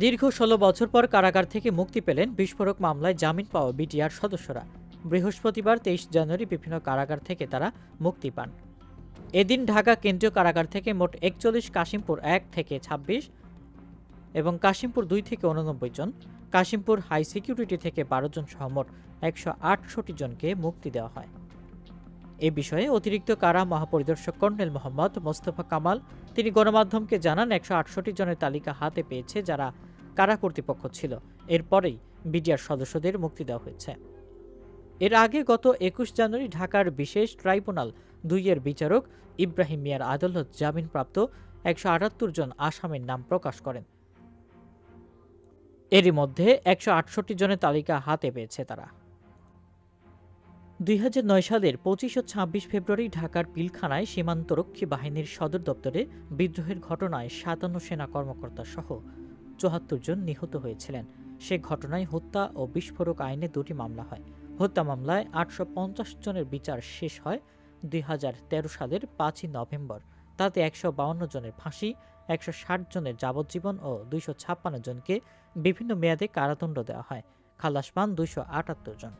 দীর্ঘ ষোলো বছর পর কারাগার থেকে মুক্তি পেলেন বিস্ফোরক মামলায় জামিন পাওয়া বিটিআর সদস্যরা। বৃহস্পতিবার তেইশ জানুয়ারি বিভিন্ন কারাগার থেকে তারা মুক্তি পান। এদিন ঢাকা কেন্দ্রীয় কারাগার থেকে মোট একচল্লিশ, কাশিমপুর এক থেকে ২৬ এবং কাশিমপুর দুই থেকে উননব্বই জন, কাশিমপুর হাই সিকিউরিটি থেকে বারো জন সহ মোট একশো আটষট্টি জনকে মুক্তি দেওয়া হয়। এ বিষয়ে অতিরিক্ত কারা মহাপরিদর্শক কর্নেল মোহাম্মদ মোস্তফা কামাল, তিনি গণমাধ্যমকে জানান, একশো আটষট্টি জনের তালিকা হাতে পেয়েছে যারা কারা কর্তৃপক্ষ ছিল। এরপরেই বিডিআর সদস্যদের মুক্তি দেওয়া হয়েছে। এর আগে গত একুশ জানুয়ারি ঢাকার বিশেষ ট্রাইব্যুনাল দুইয়ের বিচারক ইব্রাহিম মিয়ার আদালত জামিনপ্রাপ্ত একশো আটাত্তর জন আসামির নাম প্রকাশ করেন। এরই মধ্যে একশো আটষট্টি জনের তালিকা হাতে পেয়েছে তারা। দুই হাজার নয় সালের পঁচিশ ও ছাব্বিশ ফেব্রুয়ারি ঢাকার পিলখানায় সীমান্তরক্ষী বাহিনীর সদর দপ্তরে বিদ্রোহের ঘটনায় সাতান্ন সেনা কর্মকর্তা সহ চুয়াত্তর জন নিহত হয়েছিলেন। সে ঘটনায় হত্যা ও বিস্ফোরক আইনে দুটি মামলা হয়। হত্যা মামলায় আটশো পঞ্চাশ জনের বিচার শেষ হয় দুই হাজার তেরো সালের পাঁচই নভেম্বর। তাতে একশো জনের ফাঁসি, একশো ষাট জনের যাবজ্জীবন ও দুইশো ছাপ্পান্ন জনকে বিভিন্ন মেয়াদে কারাদণ্ড দেওয়া হয়। খালাস পান দুইশো আটাত্তর জন।